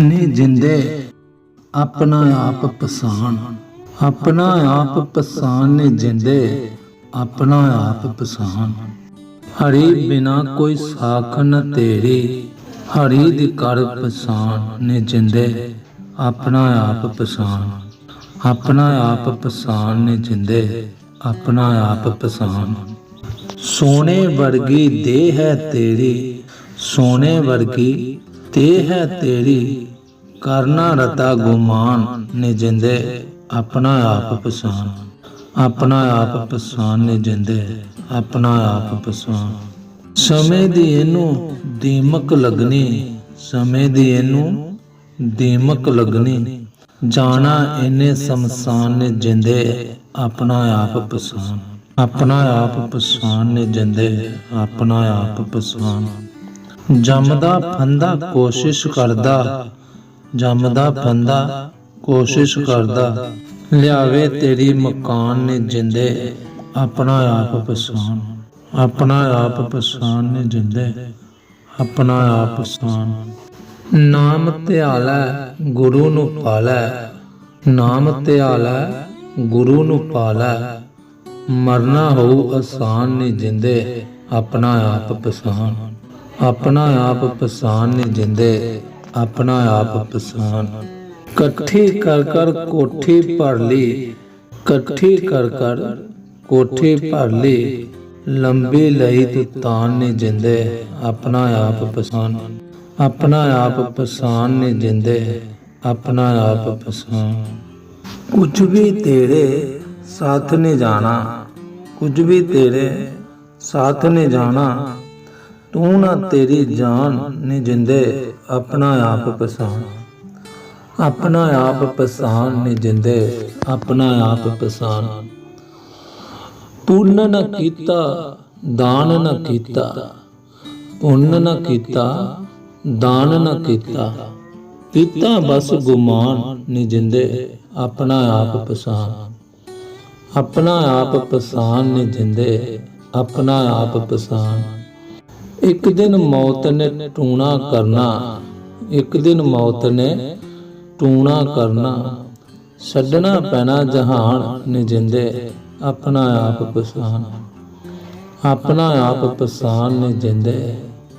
ਨੀ ਜਿੰਦੇ ਆਪਣਾ ਆਪ ਪਛਾਣ ਆਪਣਾ ਆਪ ਪਛਾਣ ਨੇ ਜਿੰਦੇ ਆਪਣਾ ਆਪ ਪਛਾਣ ਹਰੀ ਬਿਨਾ ਕੋਈ ਸਾਖ ਨ ਤੇਰੀ ਹਰੀ ਦੀ ਕਰ ਪਛਾਣ ਨੇ ਜਿੰਦੇ ਆਪਣਾ ਆਪ ਪਛਾਣ ਆਪਣਾ ਆਪ ਪਛਾਣ ਨੇ ਜਿੰਦੇ ਆਪਣਾ ਆਪ ਪਛਾਣ ਸੋਨੇ ਵਰਗੀ ਦੇਹ ਹੈ ਤੇਰੀ ਸੋਨੇ ਵਰਗੀ ਦੇਹ ਹੈ ਤੇਰੀ ਕਰਨਾ ਰਤਾ ਗੁਮਾਨ ਨੇ ਜਿੰਦੇ ਆਪਣਾ ਆਪ ਪਛਾਣ। ਆਪਣਾ ਆਪ ਪਛਾਣ ਨੇ ਜਿੰਦੇ ਆਪਣਾ ਆਪ ਪਛਾਣ। ਸਮੇਂ ਦੀ ਇਹਨੂੰ ਦੀਮਕ ਲੱਗਣੀ, ਸਮੇਂ ਦੀ ਇਹਨੂੰ ਦੀਮਕ ਲੱਗਣੀ। ਜਾਣਾ ਇਹਨੇ ਸਮਸਾਨ ਨੇ ਜਿੰਦੇ ਆਪਣਾ ਆਪ ਪਛਾਣ। ਆਪਣਾ ਆਪ ਪਛਾਣ ਨੇ ਜਿੰਦੇ ਆਪਣਾ ਆਪ ਪਛਾਣ। ਜੰਮਦਾ, ਫੰਦਾ, ਕੋਸ਼ਿਸ਼ ਕਰਦਾ ਜੰਮਦਾ ਫੰਦਾ ਕੋਸ਼ਿਸ਼ ਕਰਦਾ ਲਿਆਵੇ ਤੇਰੀ ਮਕਾਨ ਨੇ ਜਿੰਦੇ ਆਪਣਾ ਆਪ ਪਛਾਣ। ਆਪਣਾ ਆਪ ਪਛਾਣ ਨੇ ਜਿੰਦੇ ਆਪਣਾ ਆਪ ਪਛਾਣ। ਨਾਮ ਧਿਆਲੈ ਗੁਰੂ ਨੂੰ ਪਾਲੈ। ਨਾਮ ਧਿਆਲੈ ਗੁਰੂ ਨੂੰ ਪਾਲੈ। ਮਰਨਾ ਹੋਊ ਆਸਾਨ ਨਹੀਂ ਜਿੰਦੇ ਆਪਣਾ ਆਪ ਪਛਾਣ। ਆਪਣਾ ਆਪ ਪਛਾਣ ਨਹੀਂ ਜਿੰਦੇ। ਆਪਣਾ ਆਪ ਪਛਾਣ ਇਕੱਠੀ ਕਰ ਕਰ ਕੋਠੀ ਭਰ ਲਈ। ਇਕੱਠੀ ਕਰ ਕਰ ਕੋਠੀ ਭਰ ਲਈ। ਲੰਬੀ ਲਈ ਤੂੰ ਤਾਨ ਨਹੀਂ ਜਿੰਦੇ। ਆਪਣਾ ਆਪ ਪਛਾਣ ਆਪਣਾ ਆਪ ਪਛਾਣ ਨੇ ਜਿੰਦੇ। ਆਪਣਾ ਆਪ ਪਛਾਣ ਕੁਝ ਵੀ ਤੇਰੇ ਸਾਥ ਨੇ ਜਾਣਾ। ਕੁਝ ਵੀ ਤੇਰੇ ਸਾਥ ਨੇ ਜਾਣਾ। ਤੂੰ ਨਾ ਤੇਰੀ ਜਾਨ ਨੇ ਜਿੰਦੇ, ਆਪਣਾ ਆਪ ਪਛਾਣ। ਆਪਣਾ ਆਪ ਪਛਾਣ ਨੇ ਜਿੰਦੇ, ਆਪਣਾ ਆਪ ਪਛਾਣ। ਪੁੰਨ ਨਾ ਕੀਤਾ, ਦਾਨ ਨਾ ਕੀਤਾ। ਪੁੰਨ ਨਾ ਕੀਤਾ, ਦਾਨ ਨਾ ਕੀਤਾ। ਕੀਤਾ ਬਸ ਗੁਮਾਨ ਨੇ ਜਿੰਦੇ, ਆਪਣਾ ਆਪ ਪਛਾਣ। ਆਪਣਾ ਆਪ ਪਛਾਣ ਨੇ ਜਿੰਦੇ, ਆਪਣਾ ਆਪ ਪਛਾਣ। ਇੱਕ ਦਿਨ ਮੌਤ ਨੇ ਟੂਣਾ ਕਰਨਾ। ਇੱਕ ਦਿਨ ਮੌਤ ਨੇ ਟੂਣਾ ਕਰਨਾ। ਛੱਡਣਾ ਪੈਣਾ ਜਹਾਨ ਨੇ ਜਿੰਦੇ, ਆਪਣਾ ਆਪ ਪਛਾਣ ਆਪਣਾ ਆਪ ਪਛਾਣ ਨੇ ਜਿੰਦੇ,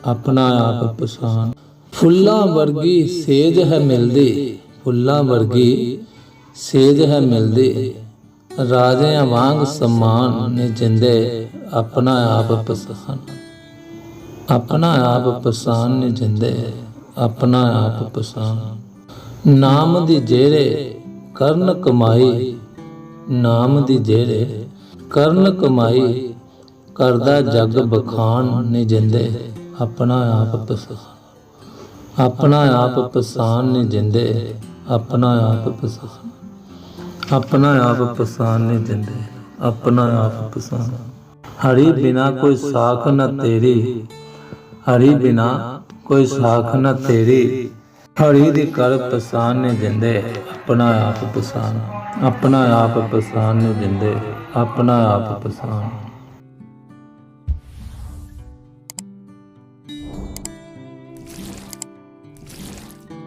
ਆਪਣਾ ਆਪ ਪਛਾਣ ਫੁੱਲਾਂ ਵਰਗੀ ਸੇਜ ਹੈ ਮਿਲਦੀ, ਫੁੱਲਾਂ ਵਰਗੀ ਸੇਜ ਹੈ ਮਿਲਦੀ। ਰਾਜਿਆਂ ਵਾਂਗ ਸਮਾਨ ਨੇ ਜਿੰਦੇ, ਆਪਣਾ ਆਪ ਪਛਾਣ ਆਪਣਾ ਆਪ ਪਛਾਨ ਨੇ ਜਿੰਦੇ, ਆਪਣਾ ਆਪ ਪਛਾਣ ਨਾਮ ਦੀ ਜੇਰੇ ਕਰਨ ਕਮਾਈ, ਨਾਮ ਦੀ ਜਿਹੜੇ ਕਰਨ ਕਮਾਈ, ਕਰਦਾ ਜਗ ਬਖਾਨ ਨੇ ਜਿੰਦੇ, ਆਪਣਾ ਆਪ ਪਛਾਣ ਆਪਣਾ ਆਪ ਪਛਾਣ ਨੇ ਜਿੰਦੇ, ਆਪਣਾ ਆਪ ਪਛਾਣ ਆਪਣਾ ਆਪ ਪਛਾਣ ਨੇ ਜਿੰਦੇ, ਆਪਣਾ ਆਪ ਪਛਾਣ ਹਰੀ ਬਿਨਾ ਕੋਈ ਸਾਖ ਨਾ ਤੇਰੀ ਹਰੀ ਬਿਨਾ ਕੋਈ ਸਾਖ ਨਾ ਤੇਰੀ। ਹਰੀ ਦੀ ਕਰ ਪਛਾਣ ਨੇ ਜਿੰਦੇ ਆਪਣਾ ਆਪ ਪਛਾਣ। ਆਪਣਾ ਆਪ ਪਛਾਣ ਨੇ ਜਿੰਦੇ ਆਪਣਾ ਆਪ ਪਛਾਣ।